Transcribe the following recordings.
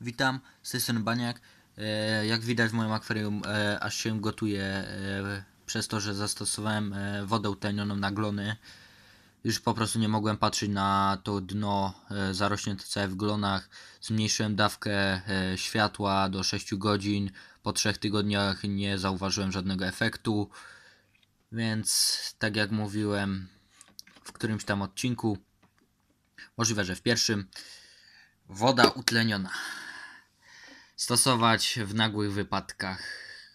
Witam, z Baniak. E, jak widać w moim akwarium e, aż się gotuje przez to, że zastosowałem e, wodę utlenioną na glony. Już po prostu nie mogłem patrzeć na to dno zarośnięte całe w glonach. Zmniejszyłem dawkę światła do 6 godzin. Po 3 tygodniach nie zauważyłem żadnego efektu. Więc tak jak mówiłem w którymś tam odcinku, możliwe, że w pierwszym, woda utleniona stosować w nagłych wypadkach.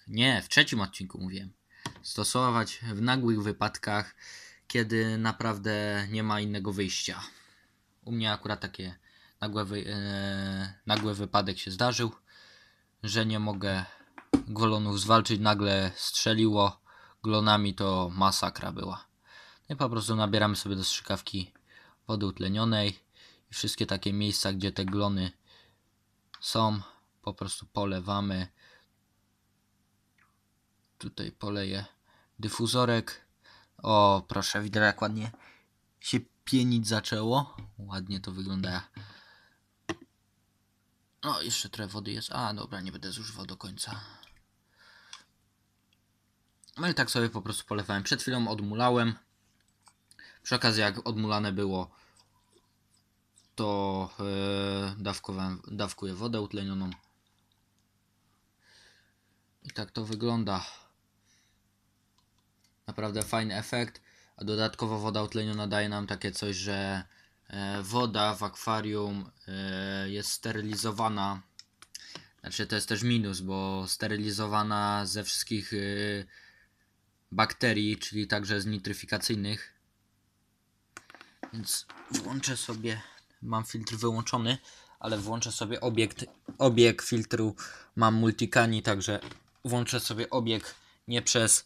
Nie, w trzecim odcinku mówiłem. Stosować w nagłych wypadkach, kiedy naprawdę nie ma innego wyjścia. U mnie akurat takie nagłe, wy, e, nagły wypadek się zdarzył, że nie mogę glonów zwalczyć. Nagle strzeliło glonami, to masakra była. No i po prostu nabieramy sobie do strzykawki wody utlenionej i wszystkie takie miejsca, gdzie te glony są, po prostu polewamy. Tutaj poleję dyfuzorek. O, proszę, widać jak ładnie się pienić zaczęło. Ładnie to wygląda. O, jeszcze trochę wody jest. A, dobra, nie będę zużywał do końca. No i tak sobie po prostu polewałem. Przed chwilą odmulałem. Przy okazji, jak odmulane było, to yy, dawkuję wodę utlenioną. I tak to wygląda. Naprawdę fajny efekt. A dodatkowo woda utleniona daje nam takie coś, że e, woda w akwarium e, jest sterylizowana. Znaczy to jest też minus, bo sterylizowana ze wszystkich e, bakterii, czyli także z nitryfikacyjnych. Więc włączę sobie, mam filtr wyłączony, ale włączę sobie obiekt, obieg filtru, mam multicani, także włączę sobie obieg nie przez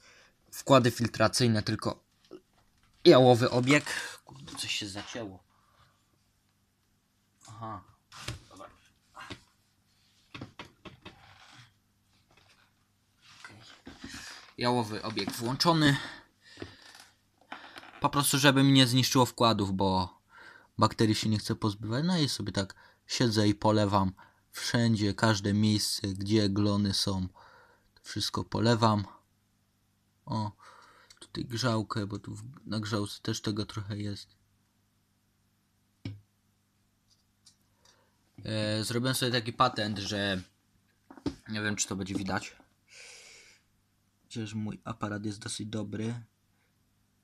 wkłady filtracyjne, tylko jałowy obieg. Kurde, coś się zacięło. Aha. Jałowy obieg włączony. Po prostu, żeby mi nie zniszczyło wkładów, bo bakterii się nie chcę pozbywać. No i sobie tak siedzę i polewam wszędzie, każde miejsce, gdzie glony są. Wszystko polewam. O, tutaj grzałkę, bo tu na grzałce też tego trochę jest. E, zrobiłem sobie taki patent, że nie wiem, czy to będzie widać. Chociaż mój aparat jest dosyć dobry.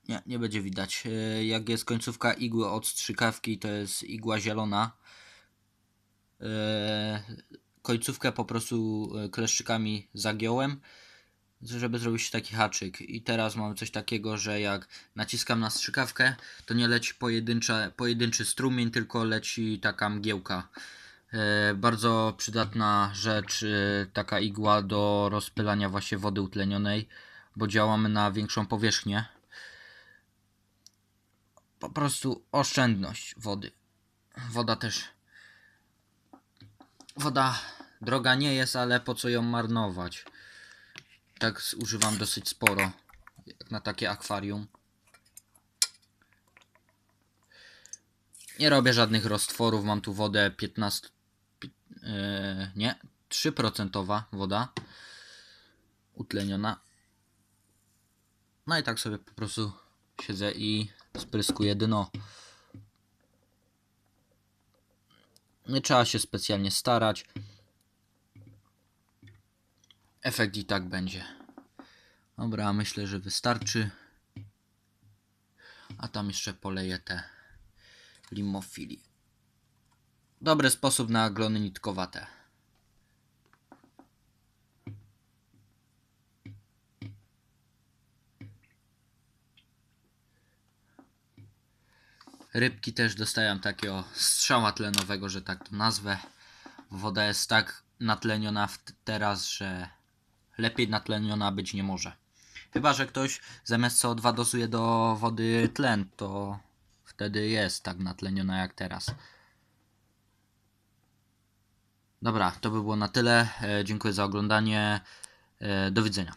Nie, nie będzie widać. E, Jak jest końcówka igły od strzykawki, to jest igła zielona. E, Końcówkę po prostu e, kleszczykami zagiąłem, żeby zrobić taki haczyk. I teraz mam coś takiego, że jak naciskam na strzykawkę, to nie leci pojedynczy strumień, tylko leci taka mgiełka. E, Bardzo przydatna rzecz, e, taka igła do rozpylania właśnie wody utlenionej, bo działamy na większą powierzchnię po prostu oszczędność wody. Woda też. Woda droga nie jest, ale po co ją marnować? Tak używam dosyć sporo. Jak na takie akwarium. Nie robię żadnych roztworów. Mam tu wodę 15. pi- Yy, nie, 3% woda utleniona. No i tak sobie po prostu siedzę i spryskuję dno. Nie trzeba się specjalnie starać. Efekt i tak będzie. Dobra, myślę, że wystarczy. A tam jeszcze poleję te limofili. Dobry sposób na glony nitkowate. Rybki też dostają takiego strzała tlenowego, że tak to nazwę. Woda jest tak natleniona teraz, że lepiej natleniona być nie może. Chyba, że ktoś zamiast CO2 dozuje do wody tlen, to wtedy jest tak natleniona jak teraz. Dobra, to by było na tyle. E, Dziękuję za oglądanie. E, Do widzenia.